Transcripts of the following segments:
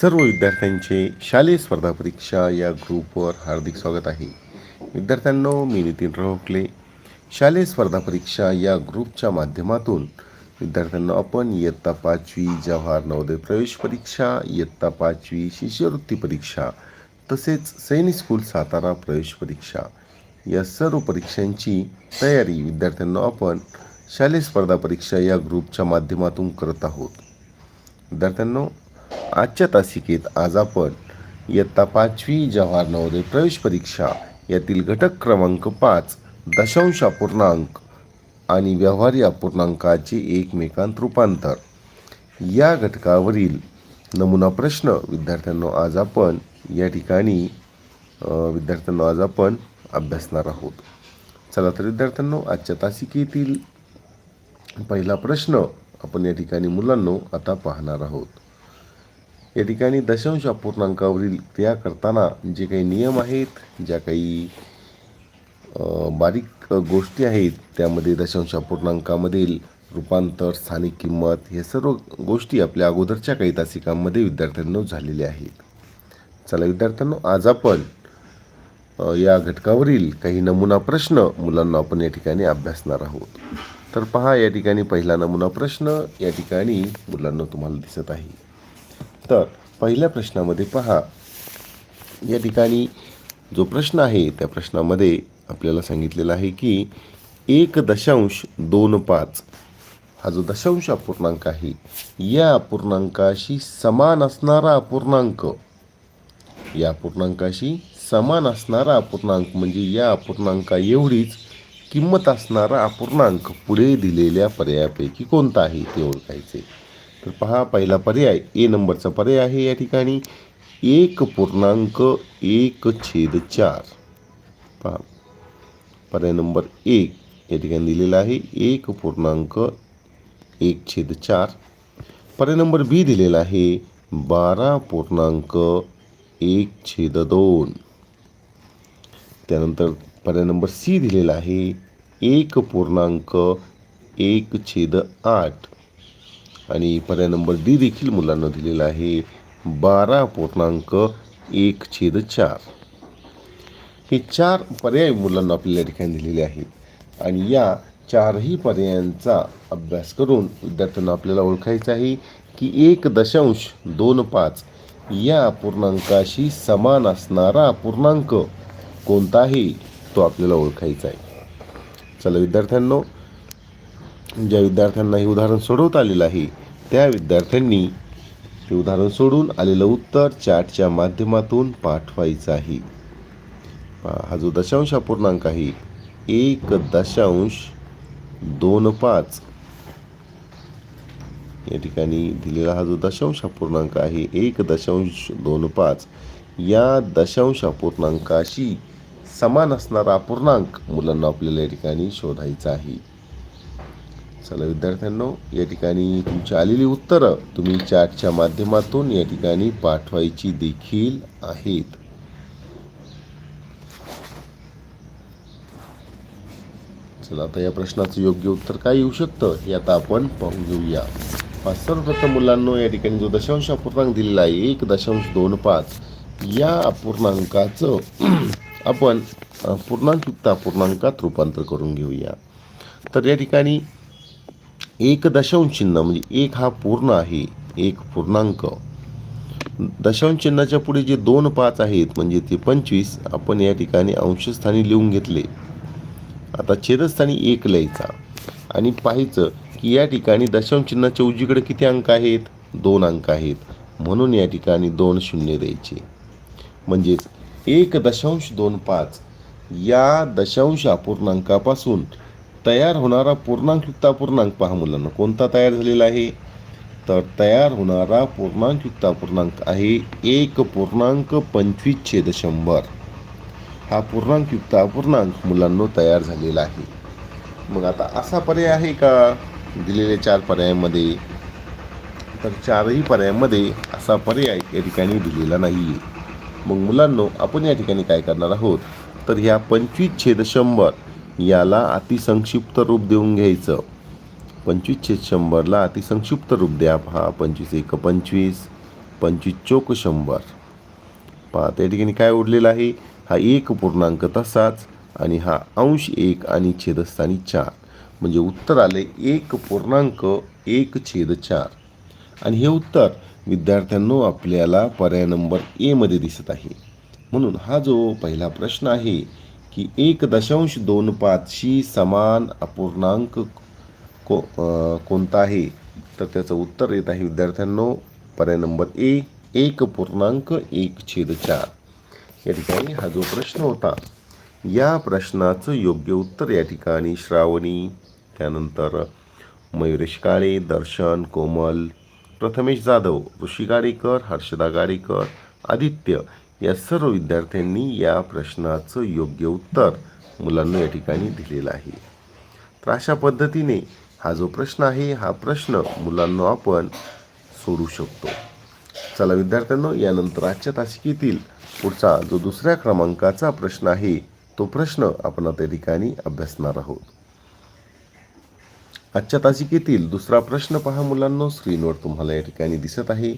सर्व विद्यार्थ्यांचे शालेय स्पर्धा परीक्षा या ग्रुपवर हार्दिक स्वागत आहे. विद्यार्थ्यांनो मी नितीन रोखले शालेय स्पर्धा परीक्षा या ग्रुपच्या माध्यमातून विद्यार्थ्यांना आपण इयत्ता पाचवी जवाहर नवोदय प्रवेश परीक्षा इयत्ता पाचवी शिष्यवृत्ती परीक्षा तसेच सैनिक स्कूल सातारा प्रवेश परीक्षा या सर्व परीक्षांची तयारी विद्यार्थ्यांना आपण शालेय स्पर्धा परीक्षा या ग्रुपच्या माध्यमातून करत आहोत. विद्यार्थ्यांनो आजच्या तासिकेत आज आपण इयत्ता पाचवी जवाहर नवोदय प्रवेश परीक्षा यातील घटक क्रमांक पाच दशांश अपूर्णांक आणि व्यवहारी अपूर्णांकाचे एकमेकांत रूपांतर. या घटकावरील नमुना प्रश्न विद्यार्थ्यांनो आज आपण या ठिकाणी विद्यार्थ्यांना विद्यार्थ्यांनो आज आपण अभ्यासणार आहोत. चला तर विद्यार्थ्यांनो आजच्या तासिकेतील पहिला प्रश्न आपण या ठिकाणी मुलांनो आता पाहणार आहोत. या ठिकाणी दशांश अपूर्णांकावरील क्रिया करताना जे काही नियम आहेत ज्या काही बारीक गोष्टी आहेत त्यामध्ये दशांश अपूर्णांकामधील रूपांतर स्थानिक किंमत हे सर्व गोष्टी आपल्या अगोदरच्या काही तासिकांमध्ये विद्यार्थ्यांनो झालेल्या आहेत. चला विद्यार्थ्यांनो आज आपण या घटकावरील काही नमुना प्रश्न मुलांना आपण या ठिकाणी अभ्यासणार आहोत. तर पहा या ठिकाणी पहिला नमुना प्रश्न या ठिकाणी मुलांना तुम्हाला दिसत आहे. तर पहिल्या प्रश्नामध्ये पहा. या ठिकाणी जो प्रश्न आहे त्या प्रश्नामध्ये आपल्याला सांगितलेलं आहे की एक दशांश दोन पाच हा जो दशांश अपूर्णांक आहे या अपूर्णांकाशी समान असणारा अपूर्णांक या अपूर्णांकाशी समान असणारा अपूर्णांक म्हणजे या अपूर्णांका एवढीच किंमत असणारा अपूर्णांक पुढे दिलेल्या पर्यायापैकी कोणता आहे ते ओळखायचे. तर पहा पहिला पर्याय ए नंबरचा पर्याय आहे या ठिकाणी. एक पूर्णांक एक छेद चार. पहा पर्याय नंबर एक या ठिकाणी दिलेला आहे. एक पूर्णांक एक छेद चार. पर्याय नंबर बी दिलेला आहे. बारा पूर्णांक एक छेद दोन. त्यानंतर पर्याय नंबर सी दिलेला आहे. एक पूर्णांक एक छेद आठ. आणि पर्याय नंबर डी देखील मुलांना दिलेला आहे. बारा पूर्णांक एक छेद चार. हे चार पर्याय मुलांना आपल्याला ठिकाणी दिलेले आहेत. आणि या चारही पर्यायांचा अभ्यास करून विद्यार्थ्यांना आपल्याला ओळखायचं आहे की एक दशांश दोन पाच या पूर्णांकाशी समान असणारा पूर्णांक कोणता आहे तो आपल्याला ओळखायचा आहे. चला विद्यार्थ्यांनो ज्या विद्यार्थ्यांना हे उदाहरण सोडवता आलेलं आहे त्या विद्यार्थ्यांनी हे उदाहरण सोडून आलेलं उत्तर चॅटच्या माध्यमातून पाठवायचं आहे. हा जो दशांश अपूर्णांक आहे एक दशांश दोन पाच. या ठिकाणी दिलेला हा जो दशांश अपूर्णांक आहे एक दशांश दोन पाच या दशांश अपूर्णांकाशी समान असणारा अपूर्णांक मुलांना आपल्याला या ठिकाणी शोधायचा आहे. चला विद्यार्थ्यांनो या ठिकाणी तुमची आलेली उत्तरं तुम्ही चॅटच्या माध्यमातून या ठिकाणी पाठवायची देखील आहेत. चला आता या प्रश्नाचं योग्य उत्तर काय येऊ शकतं हे आता आपण पाहून घेऊया. सर्वप्रथम मुलांनो या ठिकाणी जो दशांश अपूर्णांक दिलेला आहे एक दशांश दोन पाच या अपूर्णांकाचं आपण पूर्णांकयुक्त अपूर्णांकात रूपांतर करून घेऊया. तर या ठिकाणी एक दशांश चिन्ह म्हणजे एक हा पूर्ण आहे एक पूर्णांक. दशांश चिन्हाच्या पुढे जे दोन पाच आहेत म्हणजे ते पंचवीस आपण या ठिकाणी अंशस्थानी लिहून घेतले. आता छेदस्थानी एक लिहायचा. आणि पाहायचं की या ठिकाणी दशांश चिन्हाच्या उजवीकडे किती अंक आहेत? दोन अंक आहेत. म्हणून या ठिकाणी दोन शून्य द्यायचे. म्हणजेच एक दशांश दोन पाच या दशांश अपूर्णांकापासून तयार होणारा पूर्णांकयुक्ता पूर्णांक पहा मुलांना. कोणता तयार झालेला आहे? तर तयार होणारा पूर्णांकयुक्ता पूर्णांक आहे एक पूर्णांक पंचवीस छेद शंभर. हा पूर्णांकयुक्त अपूर्णांक मुलांनो तयार झालेला आहे. मग आता असा पर्याय आहे का? दिलेल्या चार पर्यायांमध्ये. तर चारही पर्यायांमध्ये असा पर्याय या ठिकाणी दिलेला नाही आहे मग मुलांनो आपण या ठिकाणी काय करणार आहोत? तर ह्या पंचवीस छेद शंभर याला अतिसंक्षिप्त रूप देऊन घ्यायचं. पंचवीस छेद शंभरला अतिसंक्षिप्त रूप द्या. पहा पंचवीस एक पंचवीस पंचवीस चोक शंभर. पहा त्या ठिकाणी काय उरलेलं आहे? हा एक पूर्णांक तसाच आणि हा अंश एक आणि छेदस्थानी चार. म्हणजे उत्तर आले एक पूर्णांक एक छेद चार. आणि हे उत्तर विद्यार्थ्यांनो आपल्याला पर्याय नंबर एमध्ये दिसत आहे. म्हणून हा जो पहिला प्रश्न आहे की एक दशांश दोन पाचशी समान अपूर्णांक को कोणता आहे? तर त्याचं उत्तर येत आहे विद्यार्थ्यांनो पर्याय नंबर ए एक पूर्णांक एक छेद चार. या ठिकाणी हा जो प्रश्न होता या प्रश्नाचं योग्य उत्तर या ठिकाणी श्रावणी त्यानंतर मयुरेश काळे दर्शन कोमल प्रथमेश जाधव ऋषी गाडेकर हर्षदा गाडेकर आदित्य या सर्व विद्यार्थ्यांनी या प्रश्नाचं योग्य उत्तर मुलांना या ठिकाणी दिलेलं आहे. तर अशा पद्धतीने हा जो प्रश्न आहे हा प्रश्न मुलांना आपण सोडू शकतो. चला विद्यार्थ्यांनो यानंतर आजच्या तासिकेतील पुढचा जो दुसऱ्या क्रमांकाचा प्रश्न आहे तो प्रश्न आपण त्या ठिकाणी अभ्यासणार आहोत. आजच्या तासिकेतील दुसरा प्रश्न पहा मुलांनो स्क्रीनवर तुम्हाला या ठिकाणी दिसत आहे.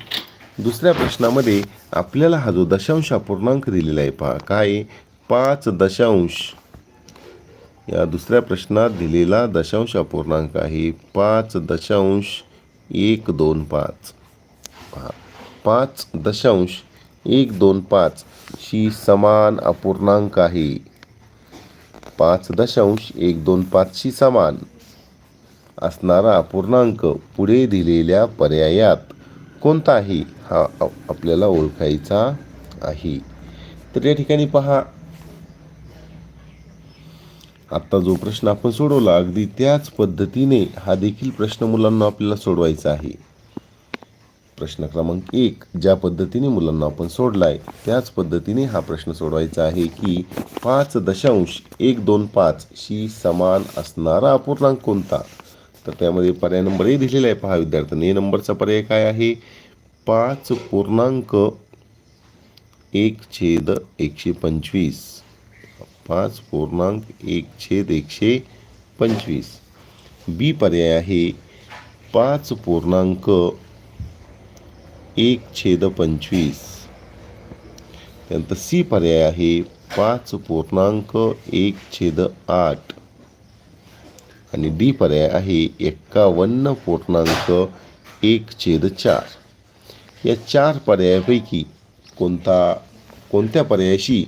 दुसऱ्या प्रश्नामध्ये आपल्याला हा जो दशांश अपूर्णांक दिलेला आहे पहा काय पाच दशांश. या दुसऱ्या प्रश्नात दिलेला दशांश अपूर्णांक आहे पाच दशांश एक दोन पाच. पहा पाच दशांश एक दोन पाच शी समान अपूर्णांक आहे. पाच दशांश एक दोन पाचशी समान असणारा अपूर्णांक पुढे दिलेल्या पर्यायात. कोणता आहे हा आपल्याला ओळखायचा आहे. तर या ठिकाणी पहा. आत्ता जो प्रश्न आपण सोडवला अगदी त्याच पद्धतीने हा देखील प्रश्न मुलांना आपल्याला सोडवायचा आहे. प्रश्न क्रमांक एक ज्या पद्धतीने मुलांना आपण सोडलाय त्याच पद्धतीने हा प्रश्न सोडवायचा आहे की पाच दशांश एक दोन पाच शी समान असणारा अपूर्णांक कोणता? त्यामध्ये पर्याय नंबर ए दिलेला आहे पहा, विद्यार्थ्यांनी. ए नंबरचा पर्याय आहे? पाच पूर्णांक एक छेद एकशे पंचवीस. पाच पूर्णांक एक छेद एकशे पंचवीस. बी पर्याय आहे, पाच पूर्णांक एक छेद पंचवीस. सी पर्याय आहे, पाच पूर्णांक एक छेद आठ. आणि डी पर्याय आहे एक्कावन्न पूर्णांक एक छेद चार. या चार पर्यायापैकी कोणता कोणत्या पर्यायाशी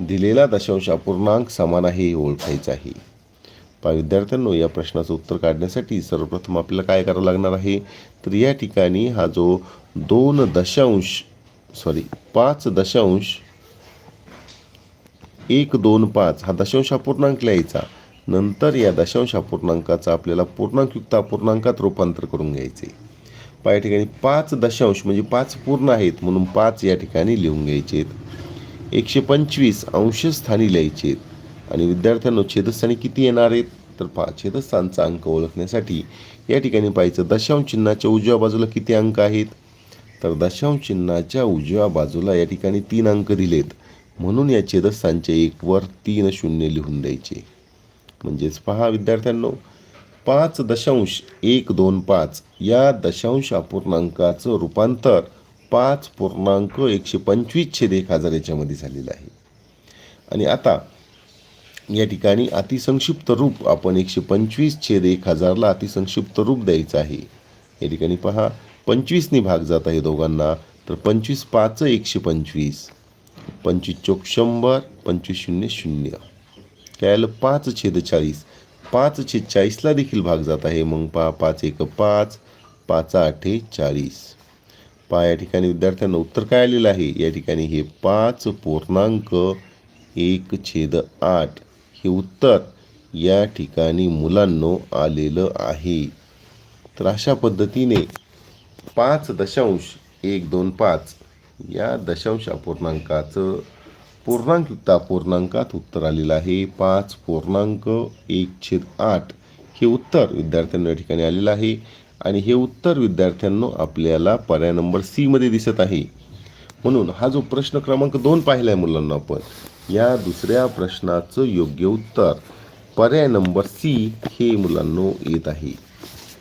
दिलेला दशांश अपूर्णांक समान आहे हे ओळखायचं आहे? पा विद्यार्थ्यांनो या प्रश्नाचं उत्तर काढण्यासाठी सर्वप्रथम आपल्याला काय करावं लागणार आहे? तर या ठिकाणी हा जो दोन दशांश सॉरी पाच दशांश एक दोन पाच हा दशांश अपूर्णांक लिहायचा. नंतर या दशांश अपूर्णांकाचा आपल्याला पूर्णांकयुक्त अपूर्णांकात रूपांतर करून घ्यायचे. पा या ठिकाणी पाच दशांश म्हणजे पाच पूर्ण आहेत म्हणून पाच या ठिकाणी लिहून घ्यायचे एकशे पंचवीस अंशस्थानी लिहायचे आणि विद्यार्थ्यांना छेदस्थानी किती येणार आहेत? तर पा छेदस्थानचा अंक ओळखण्यासाठी या ठिकाणी पाहायचं दशांश चिन्हाच्या उजव्या बाजूला किती अंक आहेत? तर दशांश चिन्हाच्या उजव्या बाजूला या ठिकाणी तीन अंक दिलेत. म्हणून या छेदस्थानच्या एकवर तीन शून्य लिहून द्यायचे. म्हणजेच पहा विद्यार्थ्यांनो पाच दशांश एक दोन पाच या दशांश अपूर्णांकाचं रूपांतर पाच पूर्णांक एकशे पंचवीस छेद एक हजार याच्यामध्ये झालेलं आहे. आणि आता या ठिकाणी अतिसंक्षिप्त रूप आपण एकशे पंचवीस छेद एक हजारला अतिसंक्षिप्त रूप द्यायचं आहे. या ठिकाणी पहा पंचवीसनी भाग जात आहे दोघांना तर पंचवीस पाच एकशे पंचवीस. पंचवीस चौक शंभर पंचवीस शून्य शून्य. कॅल पाच छेद चाळीस. पाच छेद चाळीसला देखील भाग जात आहे. मग पहा पाच एक पाच पाच आठे चाळीस. पहा या ठिकाणी विद्यार्थ्यांना उत्तर काय आलेलं आहे? या ठिकाणी हे पाच पूर्णांक एक छेद आठ हे उत्तर या ठिकाणी मुलांनो आलेलं आहे. तर अशा पद्धतीने पाच दशांश एक दोन पाच या दशांश अपूर्णांकाचं पूर्णांकयुक्ता पूर्णांकात उत्तर आलेलं आहे. पाच पूर्णांक एक छेद आठ हे उत्तर विद्यार्थ्यांना या ठिकाणी आलेलं आहे. आणि हे उत्तर विद्यार्थ्यांनो आपल्याला पर्याय नंबर सीमध्ये दिसत आहे. म्हणून हा जो प्रश्न क्रमांक दोन पाहिला आहे मुलांना आपण या दुसऱ्या प्रश्नाचं योग्य उत्तर पर्याय नंबर सी हे मुलांनो येत आहे.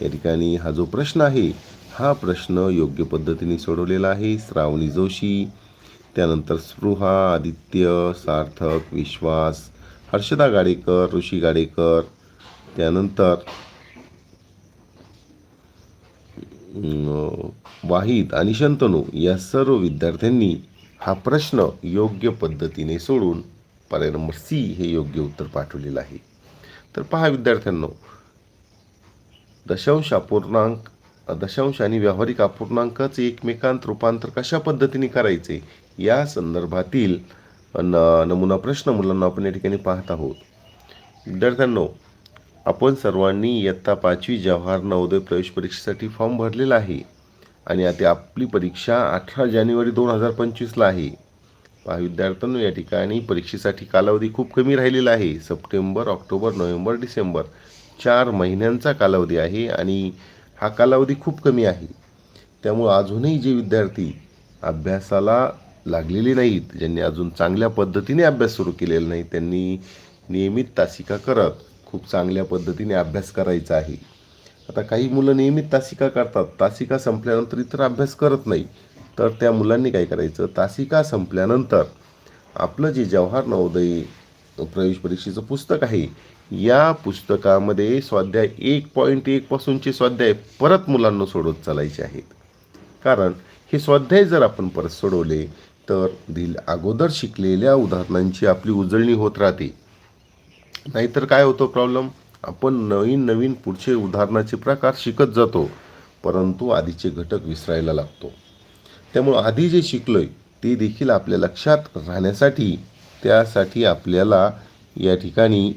या ठिकाणी हा जो प्रश्न आहे हा प्रश्न योग्य पद्धतीने सोडवलेला आहे. श्रावणी जोशी त्यानंतर स्पृहा आदित्य सार्थक विश्वास हर्षदा गाडेकर ऋषी गाडेकर त्यानंतर वाहिद आणि शंतनू या सर्व विद्यार्थ्यांनी हा प्रश्न योग्य पद्धतीने सोडून पर्याय नंबर सी हे योग्य उत्तर पाठवलेलं आहे. तर पहा विद्यार्थ्यांनो दशांश अपूर्णांक दशांश आणि व्यावहारिक अपूर्णांकाचे एकमेकांत रूपांतर कशा पद्धतीने करायचे या संदर्भातील न नमुना प्रश्न मुलांना आपण या ठिकाणी पाहत आहोत. विद्यार्थ्यांनो आपण सर्वांनी इयत्ता पाचवी जवाहर नवोदय प्रवेश परीक्षेसाठी फॉर्म भरलेला आहे आणि आता आपली परीक्षा अठरा जानेवारी दोन हजार पंचवीसला आहे. पहा विद्यार्थ्यांनो या ठिकाणी परीक्षेसाठी कालावधी खूप कमी राहिलेला आहे. सप्टेंबर ऑक्टोबर नोव्हेंबर डिसेंबर चार महिन्यांचा कालावधी आहे आणि हा कालावधी खूप कमी आहे. त्यामुळं अजूनही जे विद्यार्थी अभ्यासाला लागलेली नाहीत ज्यांनी अजून चांगल्या पद्धतीने अभ्यास सुरू केलेला नाही त्यांनी नियमित तासिका करत खूप चांगल्या पद्धतीने अभ्यास करायचा आहे. आता काही मुलं नियमित तासिका करतात तासिका संपल्यानंतर इतर अभ्यास करत नाही. तर त्या मुलांनी काय करायचं तासिका संपल्यानंतर आपलं जे जवाहर नवोदय प्रवेश परीक्षेचं पुस्तक आहे या पुस्तकामध्ये स्वाध्याय एक पॉईंट एकपासूनचे स्वाध्याय परत मुलांना सोडवत चालायचे आहेत. कारण हे स्वाध्याय जर आपण परत सोडवले तर दिल अगोदर शिकलेल्या उदाहरणांची आपली उजळणी होत राहते. नाहीतर काय होतो प्रॉब्लेम आपण नवीन नवीन पुढचे उदाहरणाचे प्रकार शिकत जातो परंतु आधीचे घटक विसरायला लागतो. त्यामुळं आधी जे शिकलो आहे ते देखील आपल्या लक्षात राहण्यासाठी त्यासाठी आपल्याला या ठिकाणी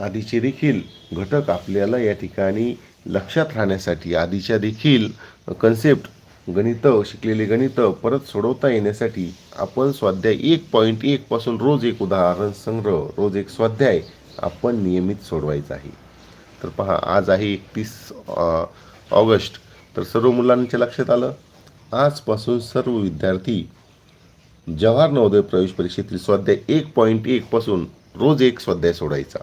आधीचे देखील घटक आपल्याला या ठिकाणी लक्षात राहण्यासाठी आधीच्या देखील कन्सेप्ट गणितं शिकलेले गणितं परत सोडवता येण्यासाठी आपण स्वाध्याय एक पॉईंट एकपासून रोज एक उदाहरण संग्रह रोज एक स्वाध्याय आपण नियमित सोडवायचा आहे. तर पहा आज आहे एकतीस ऑगस्ट. तर सर्व मुलांच्या लक्षात आलं? आजपासून सर्व विद्यार्थी जवाहर नवोदय प्रवेश परीक्षेतील स्वाध्याय एक पॉईंट एकपासून रोज एक स्वाध्याय सोडायचा.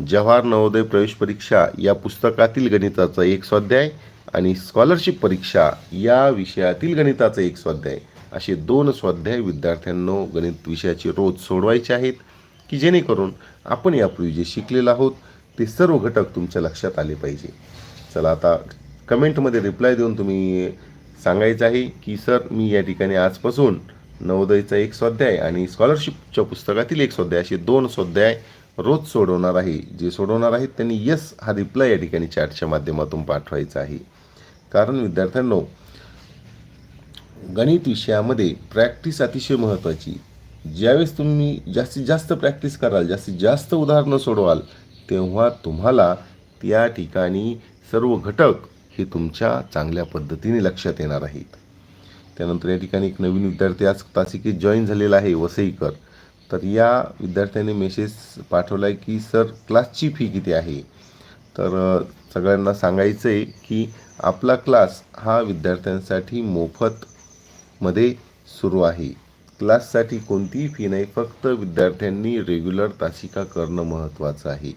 जवाहर नवोदय प्रवेश परीक्षा या पुस्तकातील गणिताचा एक स्वाध्याय आणि स्कॉलरशिप परीक्षा या विषयातील गणिताचा एक स्वाध्याय. असे दोन स्वाध्याय विद्यार्थ्यांनो गणित विषयाचे रोज सोडवायचे आहेत की जेणेकरून आपण यापूर्वी जे शिकलेलं आहोत ते सर्व घटक तुमच्या लक्षात आले पाहिजे. चला आता कमेंटमध्ये रिप्लाय देऊन तुम्ही सांगायचं आहे की सर मी या ठिकाणी आजपासून नवोदयचा एक स्वाध्याय आणि स्कॉलरशिपच्या पुस्तकातील एक स्वाध्याय असे दोन स्वाध्याय रोज सोडवणार आहे. जे सोडवणार आहेत त्यांनी यस हा रिप्लाय या ठिकाणी चॅटच्या माध्यमातून पाठवायचा आहे. कारण विद्यार्थ्यांनो गणित विषयामध्ये प्रॅक्टिस अतिशय महत्त्वाची ज्यावेळेस तुम्ही जास्तीत जास्त प्रॅक्टिस कराल जास्तीत जास्त उदाहरणं सोडवाल तेव्हा तुम्हाला त्या ठिकाणी सर्व घटक हे तुमच्या चांगल्या पद्धतीने लक्षात येणार आहेत. त्यानंतर या ठिकाणी एक नवीन विद्यार्थी आज तासिकेत जॉईन झालेला आहे वसईकर. तर या विद्यार्थ्याने मेसेज पाठवला आहे की सर क्लासची फी किती आहे? तर सगळ्यांना सांगायचं आहे की आपला क्लास हा विद्यार्थ्यांसाठी मोफतमध्ये सुरू आहे. क्लाससाठी कोणतीही फी नाही फक्त विद्यार्थ्यांनी रेग्युलर तासिका करणं महत्त्वाचं आहे.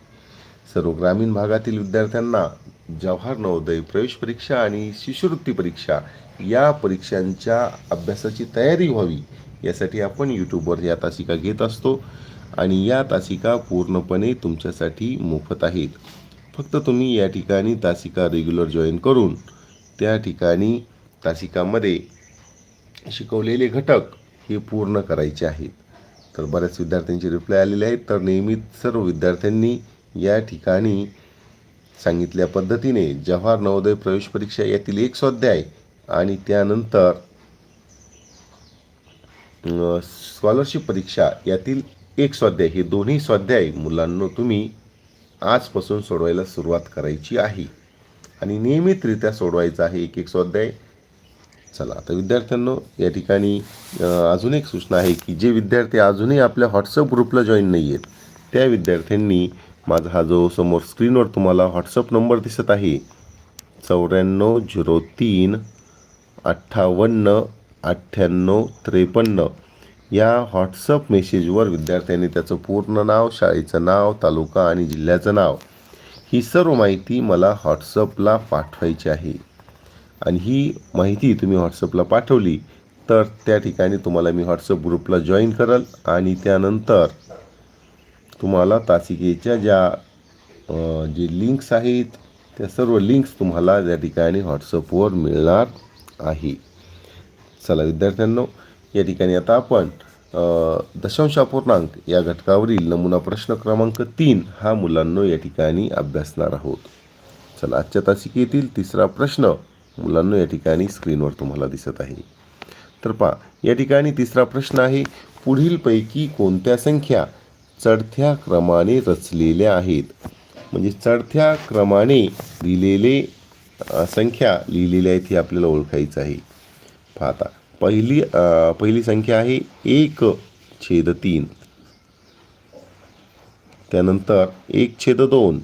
सर्व ग्रामीण भागातील विद्यार्थ्यांना जवाहर नवोदय प्रवेश परीक्षा आणि शिष्यवृत्ती परीक्षा या परीक्षांच्या अभ्यासाची तयारी व्हावी यासाठी आपण यूट्यूबवर या तासिका घेत असतो आणि या तासिका पूर्णपणे तुमच्यासाठी मोफत आहेत. फक्त तुम्ही या ठिकाणी तासिका रेग्युलर जॉईन करून त्या ठिकाणी तासिकामध्ये शिकवलेले घटक हे पूर्ण करायचे आहेत. तर बऱ्याच विद्यार्थ्यांचे रिप्लाय आलेले आहेत. तर नेहमीच सर्व विद्यार्थ्यांनी या ठिकाणी सांगितल्या पद्धतीने जव्हार नवोदय प्रवेश परीक्षा यातील एक स्वाध्याय आणि त्यानंतर स्कॉलरशिप परीक्षा यातील एक स्वाध्याय हे दोन्ही स्वाध्याय मुलांना तुम्ही आजपासून सोडवायला सुरुवात करायची आहे. आणि नियमितरित्या सोडवायचा आहे एक एक स्वाध्याय. चला आता विद्यार्थ्यांनो या ठिकाणी अजून एक सूचना आहे की जे विद्यार्थी अजूनही आपल्या व्हॉट्सअप ग्रुपला जॉईन नाही आहेत त्या विद्यार्थ्यांनी माझा हा जो समोर स्क्रीनवर तुम्हाला व्हॉट्सअप नंबर दिसत आहे चौऱ्याण्णव झिरो तीन अठ्ठावन्न अठ्ठ्याण्णव त्रेपन्न. या व्हॉट्सअप मेसेजवर विद्यार्थ्यांनी त्याचं पूर्ण नाव शाळेचं नाव तालुका आणि जिल्ह्याचं नाव ही सर्व माहिती मला व्हॉट्सअपला पाठवायची आहे. आणि ही माहिती तुम्ही व्हॉट्सअपला पाठवली तर त्या ठिकाणी तुम्हाला मी व्हॉट्सअप ग्रुपला जॉईन करेल आणि त्यानंतर तुम्हाला तासिकेच्या ज्या जे लिंक्स आहेत त्या सर्व लिंक्स तुम्हाला त्या ठिकाणी व्हॉट्सअपवर मिळणार आहे. चला विद्यार्थ्यांनो या ठिकाणी आता आपण दशांशापूर्णांक दशांश या घटकावरील नमुना प्रश्न क्रमांक तीन हा मुलांनो या ठिकाणी अभ्यासणार आहोत. चला आजच्या तासिकेतील तिसरा प्रश्न मुलांनो या ठिकाणी स्क्रीनवर तुम्हाला दिसत आहे. तर पहा या ठिकाणी तिसरा प्रश्न आहे पुढीलपैकी कोणत्या संख्या चढत्या क्रमाने रचलेल्या आहेत? म्हणजे चढत्या क्रमाने दिलेले संख्या लिहिलेल्या आहेत हे आपल्याला ओळखायचं आहे. पाहता पहिली पहिली संख्या आहे एक छेद तीन. त्यानंतर एक छेद दोन.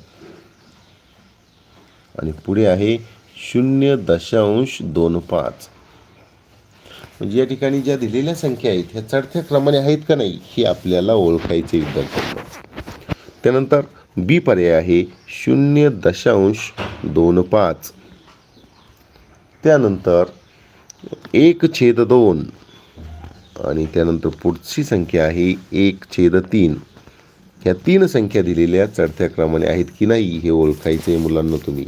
आणि पुढे आहे शून्य दशांश दोन पाच. म्हणजे या ठिकाणी ज्या दिलेल्या संख्या आहेत ह्या चढत्या क्रमाने आहेत का नाही हे आपल्याला ओळखायचे विद्यार्थ्यांना. त्यानंतर बी पर्याय आहे शून्य दशांश दोन पाच. त्यानंतर एक छेद दोन. आणि त्यानंतर पुढची संख्या आहे एक छेद तीन. ह्या तीन संख्या दिलेल्या चढत्या क्रमाने आहेत की नाही हे ओळखायचं आहे मुलांना तुम्ही.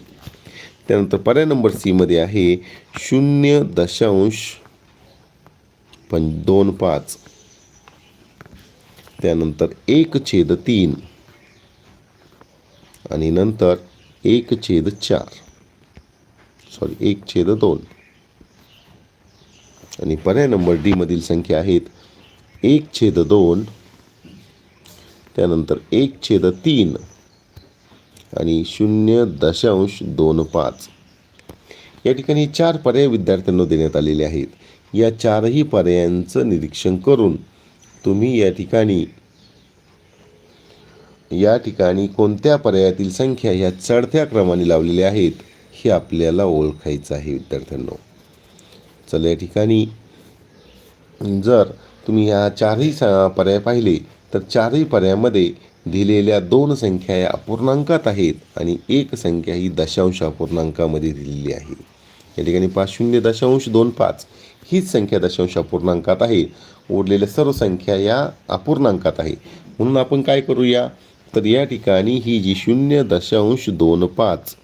त्यानंतर पर्याय नंबर सीमध्ये आहे शून्य दशांश पण दोन पाच. त्यानंतर एक छेद तीन. आणि नंतर एक छेद चार. सॉरी एक छेद दोन. आणि पर्याय नंबर डीमधील संख्या आहेत एक छेद दोन त्यानंतर एक छेद तीन आणि शून्य दशांश दोन पाच. या ठिकाणी चार पर्याय विद्यार्थ्यांना देण्यात आलेले आहेत. या चारही पर्यायांचं निरीक्षण करून तुम्ही या ठिकाणी या ठिकाणी कोणत्या पर्यायातील संख्या ह्या चढत्या क्रमाने लावलेल्या आहेत हे आपल्याला ओळखायचं आहे विद्यार्थ्यांनो. चल या ठिकाणी. जर तुम्ही ह्या चारही स- पर्याय पाहिले तर चारही पर्यायामध्ये दिलेल्या दोन संख्या या अपूर्णांकात आहेत आणि एक संख्या ही दशांश अपूर्णांकामध्ये दिलेली आहे. या ठिकाणी पाच शून्य दशांश दोन पाच हीच संख्या दशांश अपूर्णांकात आहे. उरलेल्या सर्व संख्या या अपूर्णांकात आहे. म्हणून आपण काय करूया? तर या ठिकाणी ही जी शून्य दशांश दोन पाच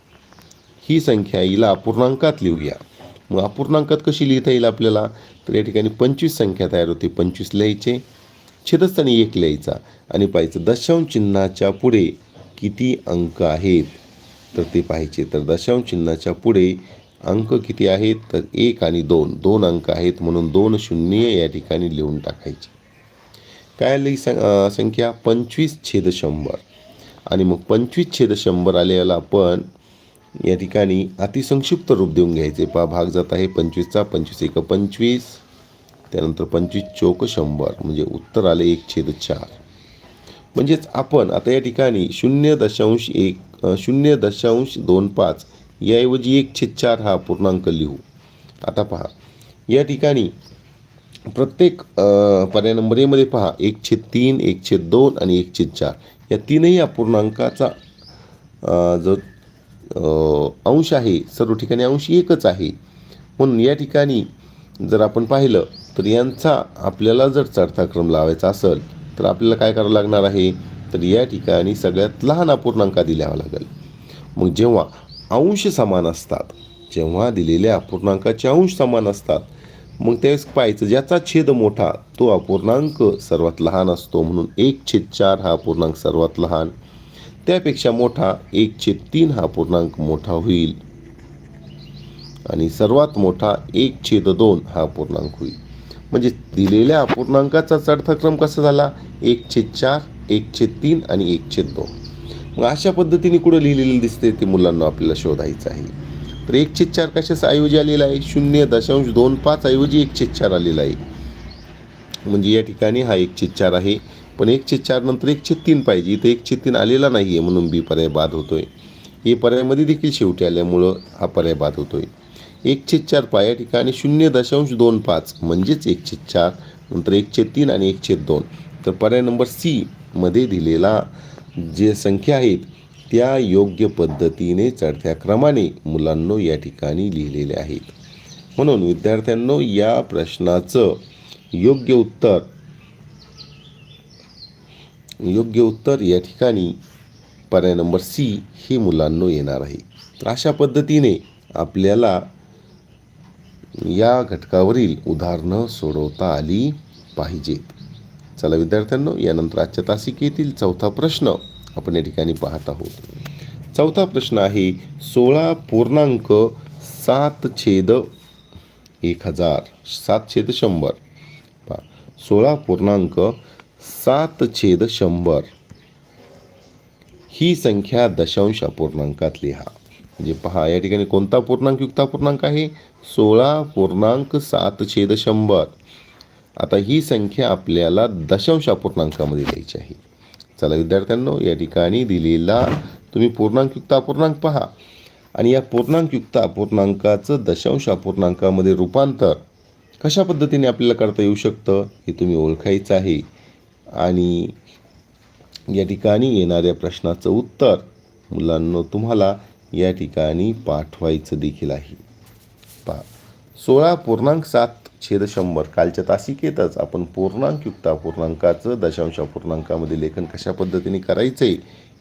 ही संख्या हिला अपूर्णांकात लिहूया. मग अपूर्णांकात कशी लिहिता येईल आपल्याला? तर या ठिकाणी पंचवीस संख्या तयार होते. पंचवीस लिहायचे छेदस्थानी एक लिहायचा आणि पाहायचं दशांश चिन्हाच्या पुढे किती अंक आहेत? तर ते पाहायचे तर दशांश चिन्हाच्या पुढे अंक किती आहेत? तर एक आणि दोन दोन अंक आहेत म्हणून दोन शून्य या ठिकाणी लिहून टाकायचे. काय आली सं संख्या? पंचवीस छेद शंभर. आणि मग पंचवीस छेद शंभर आलेला आपण या ठिकाणी अतिसंक्षिप्त रूप देऊन घ्यायचे. पा भाग जात आहे पंचवीसचा. पंचवीस एक पंचवीस. त्यानंतर पंचवीस चौक शंभर. म्हणजे उत्तर आले एक छेद चार. म्हणजेच आपण आता या ठिकाणी शून्य दशांश एक शून्य दशांश दोन पाच याऐवजी एक छेद चार हा पूर्णांक लिहू. आता पहा या ठिकाणी प्रत्येक पर्याय नंबर एमध्ये पहा एक छेद तीन एक छेद दोन आणि एक छेद चार. या तीनही अपूर्णांकाचा जो अंश आहे. सर्व ठिकाणी अंश एकच आहे. म्हणून या ठिकाणी जर आपण पाहिलं तर यांचा आपल्याला जर चढता क्रम लावायचा असेल तर आपल्याला काय करावं लागणार आहे? तर या ठिकाणी सगळ्यात लहान अपूर्णांक आधी लिहावा लागेल. मग जेव्हा अंश समान असतात जेव्हा दिलेल्या अपूर्णांकाचे अंश समान असतात मग त्यावेळेस पाहायचं ज्याचा छेद मोठा तो अपूर्णांक सर्वात लहान असतो. म्हणून एक छेद चार हा अपूर्णांक सर्वात लहान. त्यापेक्षा मोठा एक छेद तीन हा पूर्णांक मोठा होईल. आणि सर्वात मोठा एक छेद दोन हा पूर्णांक होईल. म्हणजे दिलेल्या अपूर्णांकाचा चढथक्रम कसा झाला? एक छेद चार एक छेद तीन आणि एक छेद दोन. मग अशा पद्धतीने कुठं लिहिलेलं दिसते ते मुलांना आपल्याला शोधायचं आहे. तर एक छेद चार कशाचा ऐवजी आलेला आहे? शून्य दशांश दोन पाच ऐवजी एक छेद चार आलेला आहे. म्हणजे या ठिकाणी हा एक छेद चार आहे. पण एक चार नंतर एकशे तीन पाहिजे. इथं एक तीन आलेला नाही आहे म्हणून बी पर्याय बाद होतोय. ए पर्यायमध्ये देखील शेवटी आल्यामुळं हा पर्याय बाद होतोय. आहे छेद चार पाया ठिकाणी शून्य दशांश दोन पाच म्हणजेच एकशे चार नंतर एकशे तीन आणि एकशे दोन. तर पर्याय नंबर सी मध्ये दिलेला जे संख्या आहेत त्या योग्य पद्धतीने चढत्या क्रमाने मुलांनो या ठिकाणी लिहिलेले आहेत. म्हणून विद्यार्थ्यांनो या प्रश्नाचं योग्य उत्तर योग्य उत्तर या ठिकाणी. पर्याय नंबर सी हे मुलांनो येणार आहे. तर अशा पद्धतीने आपल्याला या घटकावरील उदाहरणं सोडवता आली पाहिजेत. चला विद्यार्थ्यांनो यानंतर आजच्या तासिकेतील चौथा प्रश्न आपण या ठिकाणी पाहत आहोत. चौथा प्रश्न आहे सोळा पूर्णांक सात छेद एक हजार सात छेद शंभर. सोळा पूर्णांक सात छेद शंभर. ही संख्या दशांश अपूर्णांकात लिहा म्हणजे पहा या ठिकाणी कोणता पूर्णांक युक्त अपूर्णांक आहे? सोळा पूर्णांक सात छेद शंभर. आता ही संख्या आपल्याला दशांश अपूर्णांकामध्ये लिहायची आहे. चला विद्यार्थ्यांनो या ठिकाणी दिलेला तुम्ही पूर्णांकयुक्त अपूर्णांक पहा. आणि या पूर्णांकयुक्त अपूर्णांकाचं दशांश अपूर्णांकामध्ये रूपांतर कशा पद्धतीने आपल्याला करता येऊ शकतं हे तुम्ही ओळखायचं आहे. आणि या ठिकाणी येणाऱ्या प्रश्नाचं उत्तर मुलांनो तुम्हाला या ठिकाणी पाठवायचं देखील आहे. पहा सोळा पूर्णांक सात छेद शंभर कालच्या तासिकेतच आपण पूर्णांकयुक्त पूर्णांकाचं दशांश पूर्णांकामध्ये लेखन कशा पद्धतीने करायचं आहे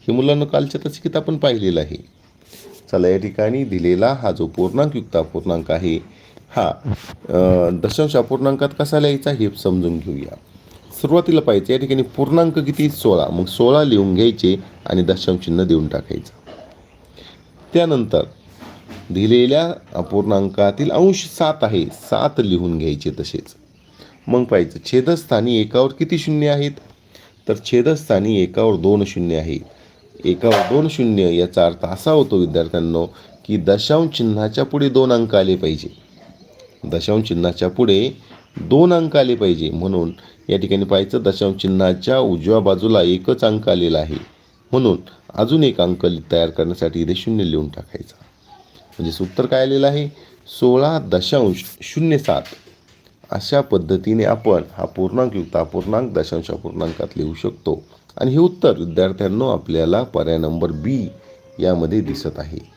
हे मुलांना कालच्या तासिकेत आपण पाहिलेलं आहे. चला या ठिकाणी दिलेला हा जो पूर्णांकयुक्त पूर्णांक आहे हा दशांश अपूर्णांकात कसा लिहायचा हे समजून घेऊया. सुरुवातीला पाहिजे या ठिकाणी पूर्णांक किती? सोळा. मग सोळा लिहून घ्यायचे आणि दशांश चिन्ह देऊन टाकायचं. त्यानंतर दिलेल्या अपूर्णांकातील अंश सात आहे. सात लिहून घ्यायचे तसेच. मग पाहिजे छेदस्थानी एकावर किती शून्य आहेत? तर छेदस्थानी एकावर दोन शून्य आहे. एकावर दोन शून्य याचा अर्थ असा होतो विद्यार्थ्यांनो की दशांश चिन्हाच्या पुढे दोन अंक आले पाहिजे. दशांश चिन्हाच्या पुढे दोन अंक आले पाहिजे म्हणून या ठिकाणी पाहायचं दशांश चिन्हाच्या उजव्या बाजूला एकच अंक आलेला आहे. म्हणून अजून एक अंक तयार करण्यासाठी इथे शून्य लिहून टाकायचा. म्हणजे उत्तर काय आलेलं आहे? सोळा दशांश शून्य सात. अशा पद्धतीने आपण हा पूर्णांकयुक्त अपूर्णांक दशांश अपूर्णांकात लिहू शकतो. आणि हे उत्तर विद्यार्थ्यांनो आपल्याला पर्याय नंबर बी यामध्ये दिसत आहे.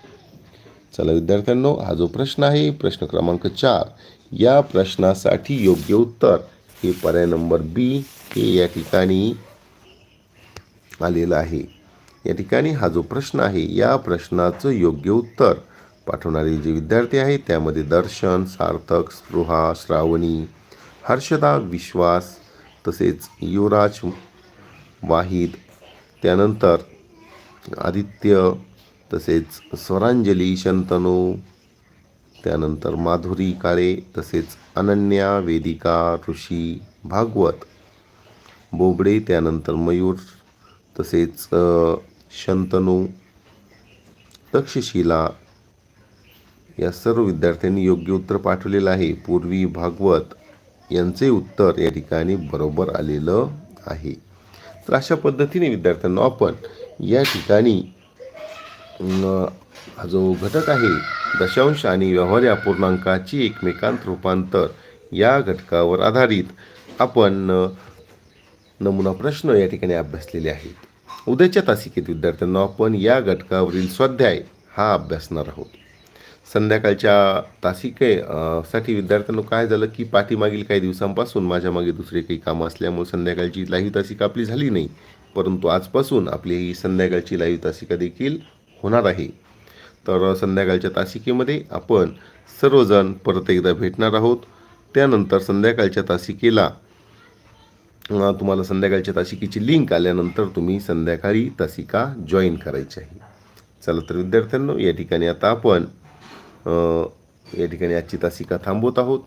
चला विद्यार्थ्यांनो हा जो प्रश्न आहे प्रश्न क्रमांक चार या प्रश्नासाठी योग्य उत्तर. हे पर्याय नंबर बी हे या ठिकाणी आलेलं आहे. या ठिकाणी हा जो प्रश्न आहे या प्रश्नाचं योग्य उत्तर पाठवणारे जे विद्यार्थी आहेत त्यामध्ये दर्शन सार्थक स्पृहा श्रावणी हर्षदा विश्वास तसेच युवराज वाहिद त्यानंतर आदित्य तसेच स्वरांजली शंतनू त्यानंतर माधुरी काळे तसेच अनन्या वेदिका ऋषी भागवत. बोबडे त्यानंतर मयूर तसेच शंतनू तक्षशिला या सर्व विद्यार्थ्यांनी योग्य उत्तर पाठवलेलं आहे. पूर्वी भागवत यांचे उत्तर या ठिकाणी बरोबर आलेलं आहे. तर अशा पद्धतीने विद्यार्थ्यांना आपण या ठिकाणी हा जो घटक आहे दशांश आणि व्यवहार या पूर्णांकाची एकमेकांत रूपांतर या घटकावर आधारित आपण नमुना प्रश्न या ठिकाणी अभ्यासलेले आहेत. उद्याच्या तासिकेत विद्यार्थ्यांना आपण या घटकावरील स्वाध्याय हा अभ्यासणार आहोत. संध्याकाळच्या तासिके साठी विद्यार्थ्यांना काय झालं की पाठीमागील काही दिवसांपासून माझ्या मागे दुसरे काही कामं असल्यामुळे संध्याकाळची लाईव्ह तासिका आपली झाली नाही. परंतु आजपासून आपली ही संध्याकाळची लाईव्ह तासिका देखील होणार आहे तर संध्याकाळच्या तासिकेमध्ये आपण सर्वजण परत एकदा भेटणार आहोत. त्यानंतर संध्याकाळच्या तासिकेला तुम्हाला संध्याकाळच्या तासिकेची लिंक आल्यानंतर तुम्ही संध्याकाळी तासिका जॉईन करायची आहे चला तर विद्यार्थ्यांनो या ठिकाणी आता आपण या ठिकाणी आजची तासिका थांबवत आहोत.